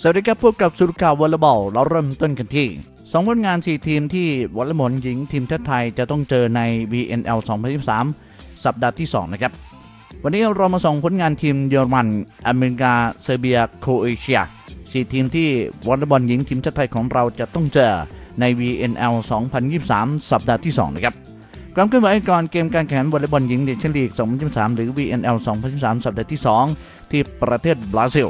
สวัสดีครับพบกับสุรข่าววอลเลย์บอลเราเริ่มต้นกันที่สองผลงาน 4 ทีมที่วอลเลย์บอลหญิงทีมชาติไทยจะต้องเจอใน VNL 2023 สัปดาห์ที่ 2 นะครับ วันนี้เรามาส่งผลงานทีมเยอรมัน อเมริกา เซอร์เบีย โครเอเชีย 4 ทีมที่วอลเลย์บอลหญิงทีมชาติไทยของเราจะต้องเจอใน VNL 2023 สัปดาห์ที่ 2 นะครับความเคลื่อนไหวก่อนเกมการแข่งวอลเลย์บอลหญิงเนชั่นลีก 2023 หรือ VNL 2023 สัปดาห์ที่ 2 ที่ประเทศบราซิล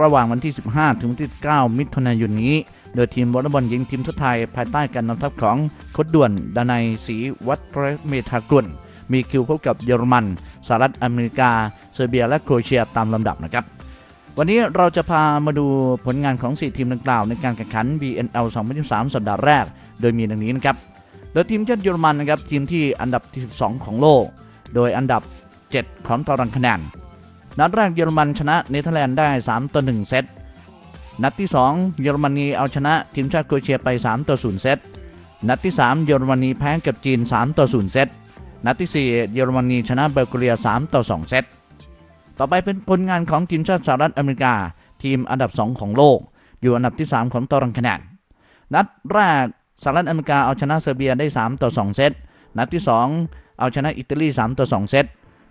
ระหว่างวันที่ 15 ถึงวันที่ 9 มิถุนายนนี้ โดยทีมวอลเลย์บอลหญิงทีมชาติไทย ภายใต้การนำทัพของโคดด่วนดานัยศรีวัตรเมธากุลมีคิวพบกับเยอรมันสหรัฐอเมริกา เซอร์เบียและโครเอเชียตามลำดับนะครับ วันนี้เราจะพามาดูผลงานของ 4 ทีมดังกล่าวในการแข่งขัน VNL 2023 สัปดาห์แรก โดยมีดังนี้นะครับโดยทีมชาติเยอรมันนะครับทีมที่อันดับที่12ของโลก โดยอันดับ 7 ของตารางคะแนน นัดแรกเยอรมันชนะเนเธอร์แลนด์ได้ 3 ต่อ 1 เซต นัดที่ 2 เยอรมนีเอาชนะทีมชาติโครเอเชียไป 3 ต่อ 0 เซต นัดที่ 3 เยอรมนีแพ้กับจีน 3 ต่อ 0 เซต นัดที่ 4 เยอรมนีชนะเบลกเรีย 3 ต่อ 2 เซต ต่อไปเป็นผลงานของทีมชาติสหรัฐอเมริกา ทีมอันดับ 2 ของโลก อยู่อันดับที่ 3 ของตารางคะแนน นัดแรกสหรัฐอเมริกาเอาชนะเซอร์เบียได้ 3 ต่อ 2 เซต นัดที่ 2 เอาชนะอิตาลี 3 ต่อ 2 เซต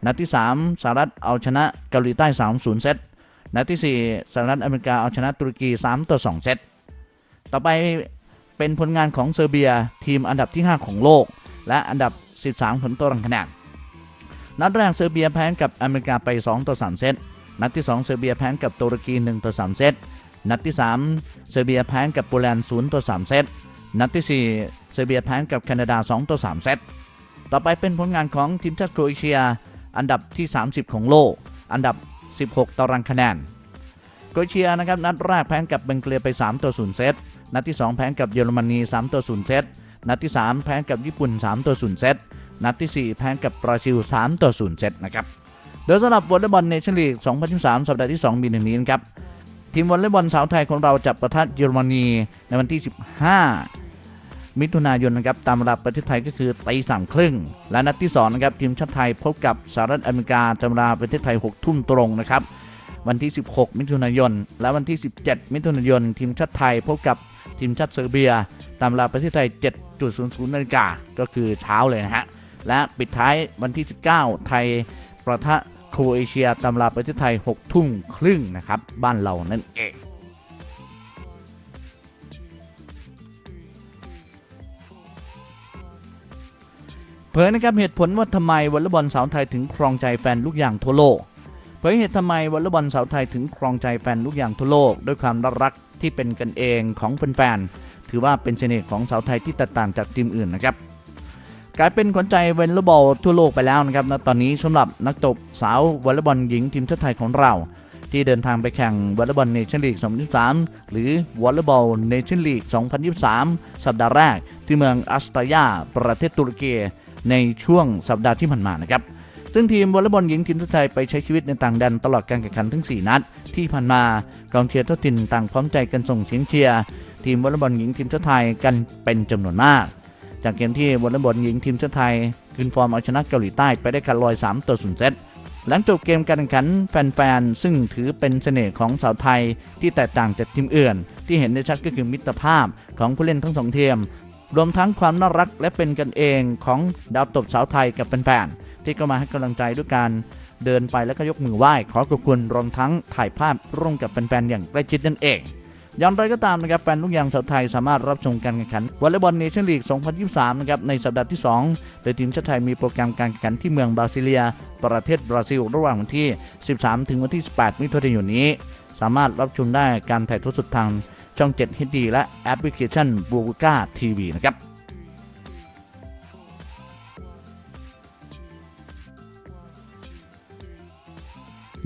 นัดที่ 3สหรัฐเอาชนะเกาหลีใต้ 3 0 เซต นัดที่ 4สหรัฐอเมริกาเอาชนะตุรกี 3 ต่อ 2 เซต ต่อไปเป็นผลงานของเซอร์เบียทีมอันดับที่ 5 ของโลก และอันดับ 13ของตารางคะแนนนัดแรกเซอร์เบียแพ้กับอเมริกาไป 2 ต่อ 3 เซต นัดที่ 2 เซอร์เบียแพ้กับตุรกี 1 ต่อ 3 เซต นัดที่ 3 เซอร์เบียแพ้กับโปแลนด์ 0 ต่อ 3 เซต นัดที่ 4 เซอร์เบียแพ้กับแคนาดา 2 ต่อ 3 เซต ต่อไปเป็นผลงานของทีมชาติโครเอเชีย อันดับที่ 30 ของโลก อันดับ 16 ตารางคะแนนโครเอเชียนะครับนัดแรกแพ้กับเบงเกลียไป 3 ต่อ 0 เซต นัดที่ 2 แพ้กับเยอรมนี 3 ต่อ 0 เซต นัดที่ 3 แพ้กับญี่ปุ่น 3 ต่อ 0 เซต นัดที่ 4 แพ้กับบราซิล 3 ต่อ 0 เซตนะครับโดยสำหรับวอลเลย์บอลเนชั่นลีก 2023 สัปดาห์ที่ 2 มีดังนี้นะครับทีมวอลเลย์บอลสาวไทยของเราจะประทะเยอรมนีในวันที่ 15 มิถุนายนนะครับตามเวลาประเทศไทยก็คือตีสามครึ่งและนัดที่2นะครับทีมชาติไทยพบกับสหรัฐอเมริกาตามเวลาประเทศไทย6ทุ่มตรงนะครับวันที่ 16 มิถุนายน และวันที่ 17 มิถุนายน ทีมชาติไทยพบกับทีมชาติเซอร์เบีย ตามเวลาประเทศไทย 7.00นาฬิกาก็คือเช้าเลยนะฮะ และปิดท้ายวันที่ 19 ไทยประทะโครเอเชียตามเวลาประเทศไทย 6 ทุ่มครึ่งนะครับ บ้านเรานั่นเอง เผยนะครับเหตุผลว่าทำไมวอลเลย์บอลสาวไทยถึงครองใจแฟนลูกอย่างทั่วโลกเผยเหตุทำไมวอลเลย์บอลสาวไทยถึงครองใจแฟนลูกอย่างทั่วโลก ด้วยความรักที่เป็นกันเองของแฟนๆถือว่าเป็นเสน่ห์ของสาวไทยที่แตกต่างจากทีมอื่นนะครับกลายเป็นขวัญใจวอลเลย์บอลทั่วโลกไปแล้วนะครับณตอนนี้สำหรับนักตบสาววอลเลย์บอลหญิงทีมชาติไทยของเรา ที่เดินทางไปแข่งวอลเลย์บอลเนชั่นลีก 2023 หรือวอลเลย์บอลเนชั่นลีก 2023 สัปดาห์แรก ที่เมืองอัสตายา ประเทศตุรกี ในช่วงสัปดาห์ที่ผ่านมานะครับซึ่งทีมวอลเลย์บอลหญิงทีมชาติไทยไปใช้ชีวิตในต่างแดนตลอดการแข่งขันทั้ง4 นัด ที่ผ่านมากองเชียร์ทั่วถิ่นต่างพร้อมใจกันส่งเสียงเชียร์ทีมวอลเลย์บอลหญิงทีมชาติไทยกันเป็นจำนวนมาก จากเกมที่วอลเลย์บอลหญิงทีมชาติไทยคืนฟอร์มเอาชนะเกาหลีใต้ไปได้การลอย 3 ต่อ0เซตหลังจบเกมการแข่งขันแฟนๆ ซึ่งถือเป็นเสน่ห์ของสาวไทยที่แตกต่างจากทีมอื่น ที่เห็นได้ชัดก็คือมิตรภาพของผู้เล่นทั้งสองทีม รวมทั้งความน่ารักและเป็นกันเองของดาวตบสาวไทยกับแฟนๆ ที่ก็มาให้กำลังใจด้วยการเดินไปแล้วก็ยกมือไหว้ ขอขอบคุณรวมทั้งถ่ายภาพร่วมกับแฟนๆ อย่างใกล้ชิดนั่นเองอย่างไรก็ตามนะครับแฟนลูกยางชาวไทยสามารถรับชมการแข่งขันวอลเลย์บอลเนชั่นลีก 2023 นะครับในสัปดาห์ที่2โดยทีมชาติไทยมีโปรแกรมการแข่งขันที่เมืองบราซิเลีย ประเทศบราซิล ระหว่างวันที่ 13 ถึงวันที่ 18 มิถุนายนนี้ สามารถรับชมได้การถ่ายทอดสดทาง ช่อง 7 HD และแอปพลิเคชันบูก้าทีวีนะครับ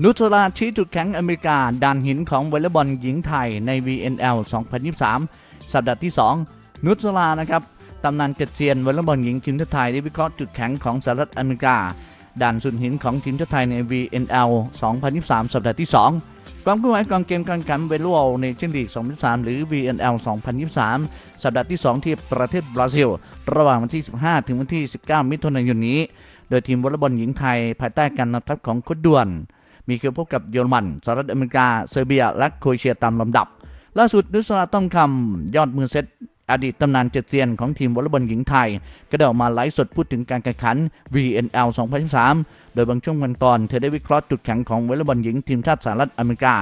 นุชราชี้จุดแข็งอเมริกาด่านหินของวอลเลย์บอลหญิงไทยใน VNL 2023 สัปดาห์ที่ 2 นุชรานะครับตำนานเจ็ดเซียนวอลเลย์บอลหญิงทีมชาติไทยได้วิเคราะห์จุดแข็งของสหรัฐอเมริกา ด่านสุดหินของทีมชาติไทยใน VNL 2023 สัปดาห์ที่ 2 ความเคลื่อนไหวกองเกมการแข่งขันเวลูอลในเช่นลีก 2023 หรือ VNL 2023 สัปดาห์ที่ 2 ที่ประเทศบราซิล ระหว่างวันที่ 15 ถึงวันที่ 19 มิถุนายนนี้ โดยทีมวอลเลย์บอลหญิงไทย ภายใต้การนำทัพของโค้ดด่วน มีคิวพบกับเยอรมันสหรัฐอเมริกา เซอร์เบีย และโครเอเชียตามลำดับ ล่าสุดนุสราต้อมคำยอดมือเซต อดีตตำนานเจ็ดเซียนของทีมวอลเลย์บอลหญิงไทย ก็ได้ออกมาไลฟ์สดพูดถึงการแข่งขัน VNL 2023โดยบางช่วงบางตอนเธอได้วิเคราะห์จุดแข็งของวอลเลย์บอลหญิงทีมชาติสหรัฐอเมริกา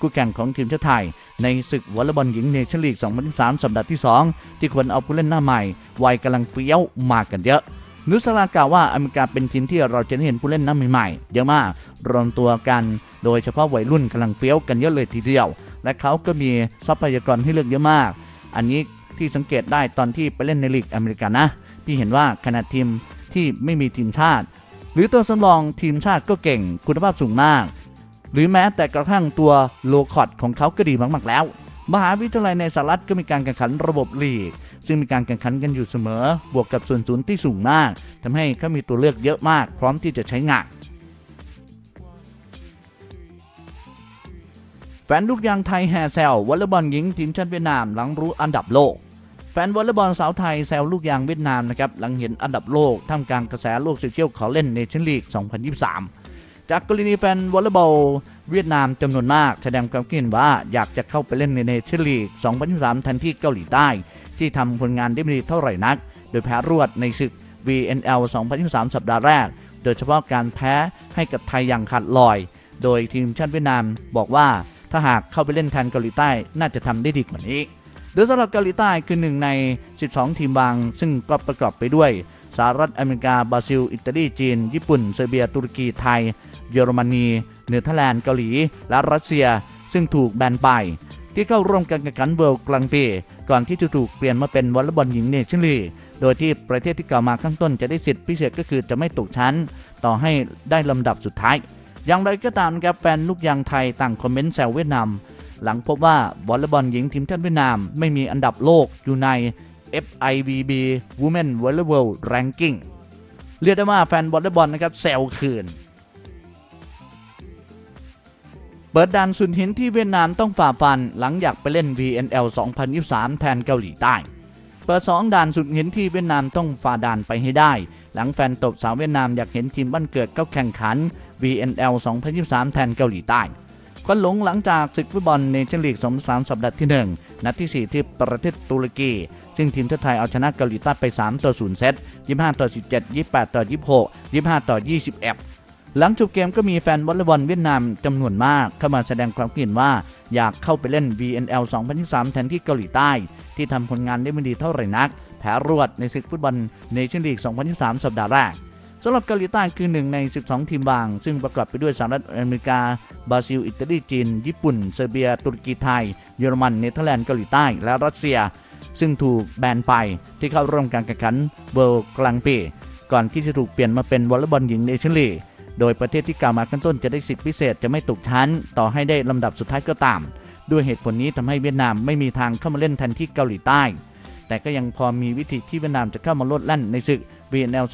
คู่แข่งของทีมชาติไทย ในศึกวอลเลย์บอลหญิงเนชั่นลีก 2023 สัปดาห์ที่ 2 ที่ควรเอาผู้เล่นหน้าใหม่วัยกำลังเฟี้ยวมากันเยอะนุสรากล่าวว่าอเมริกาเป็นทีมที่เราจะได้เห็นผู้เล่นหน้าใหม่ๆเยอะมากรวมตัวกัน โดยเฉพาะวัยรุ่นกำลังเฟี้ยวกันเยอะเลยทีเดียว และเขาก็มีทรัพยากรให้เลือกเยอะมาก อันนี้ ที่สังเกตได้ตอนที่ไปเล่นในลีกอเมริกานนะ พี่เห็นว่าขนาดทีมที่ไม่มีทีมชาติ หรือตัวสำรองทีมชาติก็เก่งคุณภาพสูงมาก หรือแม้แต่กระทั่งตัวโลคอตของเขาก็ดีมากๆแล้ว มหาวิทยาลัยในสหรัฐก็มีการแข่งขันระบบลีก ซึ่งมีการแข่งขันกันอยู่เสมอ บวกกับส่วนศูนย์ที่สูงมากทำให้เขามีตัวเลือกเยอะมาก พร้อมที่จะใช้งานแฟนลูกยางไทยแห่แซววอลเลย์บอลหญิงทีมชาติเวียดนามหลังรู้อันดับโลก แฟนวอลเลย์บอลสาวไทยแซวลูกยางเวียดนามนะครับหลังเห็นอันดับโลกท่ามกลางกระแสโลกโซเชียลขอเล่นเนชั่นลีก 2023 จากกรณีแฟนวอลเลย์บอลเวียดนามจำนวนมาก แสดงความคิดเห็นว่าอยากจะเข้าไปเล่นในเนชั่นลีก 2023 ทันที่เกาหลีใต้ ที่ทำผลงานได้ไม่ดีเท่าไหร่นัก โดยแพ้รวดในศึก VNL 2023 สัปดาห์แรก โดยเฉพาะการแพ้ให้กับไทยอย่างขาดลอย โดยทีมชาติเวียดนามบอกว่าถ้าหากเข้าไปเล่นแทนเกาหลีใต้น่าจะทำได้ดีกว่านี้ โดยสำหรับเกาหลีใต้คือหนึ่งใน 12 ทีมบาง ซึ่งก็ประกอบไปด้วยสหรัฐอเมริกาบราซิล อิตาลีจีน ญี่ปุ่นเซอร์เบีย ตุรกีไทย เยอรมนีเนเธอร์แลนด์เกาหลี และรัสเซีย ซึ่งถูกแบนไป ที่เข้าร่วมการแข่งขันเวิลด์กลางปี ก่อนที่จะถูกเปลี่ยนมาเป็นวอลเลย์บอลหญิงเนชั่นลีกโดยที่ประเทศที่กล่าวมาข้างต้นจะได้สิทธิพิเศษก็คือจะไม่ตกชั้น ต่อให้ได้ลำดับสุดท้าย อย่างไรก็ตามครับแฟนลูกยางไทยต่างคอมเมนต์แซวเวียดนาม หลังพบว่าวอลเลย์บอลหญิงทีมชาติเวียดนาม ไม่มีอันดับโลกอยู่ใน FIVB Women Volleyball Ranking เรียกได้ว่าแฟนวอลเลย์บอลนะครับแซวคืน เปิดด่านสุดหินที่เวียดนามต้องฝ่าฟันหลังอยากไปเล่น VNL 2023 แทนเกาหลีใต้ เปิด2ด่านสุดหินที่เวียดนามต้องฝ่าด่านไปให้ได้ หลังแฟนตบสาวเวียดนามอยากเห็นทีมบ้านเกิดเข้าแข่งขัน VNL 2023 แทนเกาหลีใต้ ควันหลงหลังจากศึกฟุตบอลเนชั่นลีก2023สัปดาห์ที่ 1 นัดที่ 4 ที่ประเทศตุรกี ซึ่งทีมชาติไทยเอาชนะเกาหลีใต้ไป 3 ต่อ 0 เซต 25 ต่อ 17 28 ต่อ 26 25 ต่อ 21 หลังจบเกมก็มีแฟนวอลเลย์บอลเวียดนามจำนวนมาก เข้ามาแสดงความคิดเห็นว่าอยากเข้าไปเล่น VNL 2023 แทนที่เกาหลีใต้ ที่ทำผลงานได้ไม่ดีเท่าไหร่นัก แพ้รวดในศึกฟุตบอลเนชั่นลีก 2023 สัปดาห์แรก สำหรับเกาหลีใต้คือหนึ่งใน 12 ทีมบาง ซึ่งประกอบไปด้วยสหรัฐอเมริกา บราซิล อิตาลี จีน ญี่ปุ่น เซอร์เบีย ตุรกี ไทย เยอรมัน เนเธอร์แลนด์ เกาหลีใต้ และรัสเซีย ซึ่งถูกแบนไปที่เข้าร่วมการแข่งขันเวิลด์กลางปี ก่อนที่จะถูกเปลี่ยนมาเป็นวอลเลย์บอลหญิงเนชั่นลีโดยประเทศที่กล่าวมาข้างต้นจะได้สิทธิพิเศษจะไม่ตกชั้น ต่อให้ได้ลำดับสุดท้ายก็ตาม ด้วยเหตุผลนี้ทำให้เวียดนามไม่มีทางเข้ามาเล่นแทนที่เกาหลีใต้ แต่ก็ยังพอมีวิธีที่เวียดนามจะเข้ามาลดแล่นในศึก VNL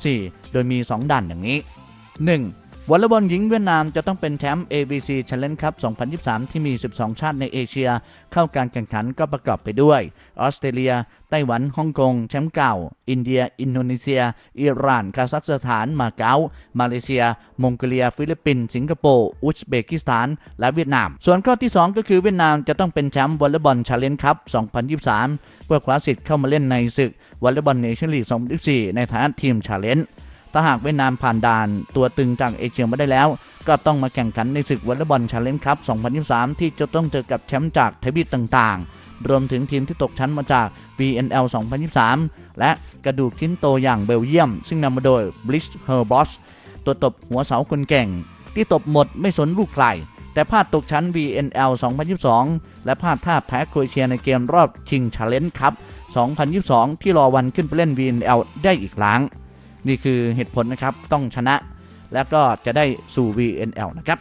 2024 โดยมี 2 ด่านอย่างนี้ 1. วอลเลย์บอลหญิงเวียดนามจะต้องเป็นแชมป์ ABC Challenge Cup 2023 ที่มี 12 ชาติในเอเชีย เข้าการแข่งขันก็ประกอบไปด้วย ออสเตรเลีย ไต้หวันฮ่องกง แชมป์เก่า อินเดีย อินโดนีเซีย อิหร่าน คาซัคสถาน มาเก๊า มาเลเซีย มองโกเลีย ฟิลิปปินส์ สิงคโปร์ อุซเบกิสถาน และเวียดนาม ส่วนข้อที่ 2 ก็คือเวียดนามจะต้องเป็นแชมป์วอลเลย์บอล Challenge Cup 2023 เพื่อคว้าสิทธิ์เข้ามาเล่นในศึก วอลเลย์บอลเนชั่นลีก 2024 ในฐานะทีม Challenge ถ้าหากเวียดนามผ่านด่านตัวตึงจากเอเชียมาได้แล้ว ก็ต้องมาแข่งขันในศึกวอลเลย์บอลชาเลนจ์คัพ2023 ที่จะต้องเจอกับแชมป์จากทวีปต่างๆ รวมถึงทีมที่ตกชั้นมาจาก VNL 2023 และกระดูกชิ้นโตอย่างเบลเยียม ซึ่งนำมาโดยบลิชเฮอร์บอสตัวตบหัวเสาคนเก่ง ที่ตบหมดไม่สนลูกใครแต่พลาดตกชั้น VNL 2022 และพลาดท่าแพ้โครเอเชียในเกมรอบชิงชาเลนจ์คัพ 2022 ที่รอวันขึ้นไปเล่น VNL ได้อีกครั้ง นี่คือเหตุผลนะครับต้องชนะ แล้วก็จะได้สู่ VNL นะครับ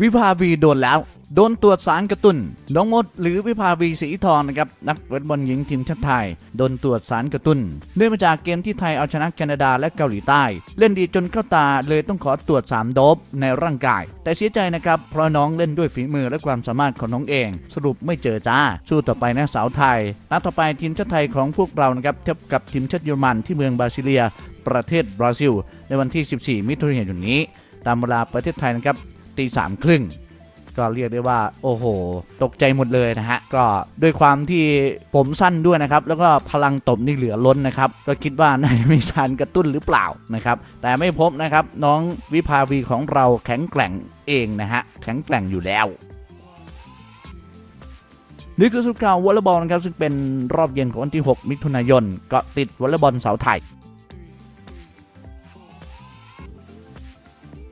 วิภาวีโดนแล้ว โดนตรวจสารกระตุน้นน้องมดหรือวิภาวีสีทองนะครับนักเลย์บอลหญิงทีมชาติไทย โดนตรวจสารกระตุน้น เนื่องมาจากเกมที่ไทยเอาชนะแคนาดาและเกาหลีใต้ เล่นดีจนเข้าตาเลยต้องขอตรวจสารโดบในร่างกาย แต่เสียใจนะครับ เพราะน้องเล่นด้วยฝีมือและความสามารถของน้องเอง สรุปไม่เจอจ้า สู้ต่อไปนะสาวไทยนัดต่อไปทีมชาติไทยของพวกเรานะครับเทียบกับทีมชาติเยอรมันที่เมืองบราซิเลีย ประเทศบราซิล ในวันที่ 14 มิถุนายนนี้ ตามเวลาประเทศไทยนะครับตีสามครึ่ง ก็เรียกได้ว่าโอ้โห ตกใจหมดเลยนะฮะ ก็ด้วยความที่ผมสั้นด้วยนะครับ แล้วก็พลังตบนี่เหลือล้นนะครับ ก็คิดว่าน่าจะมีสารกระตุ้นหรือเปล่านะครับ แต่ไม่พบนะครับน้องวิภาวีของเราแข็งแกร่งเองนะฮะ แข็งแกร่งอยู่แล้วนี่คือสุดข่าววอลเลย์บอลนะครับซึ่งเป็นรอบเย็นของวันที่ 6 มิถุนายน ก็ติดวอลเลย์บอลสาวไทย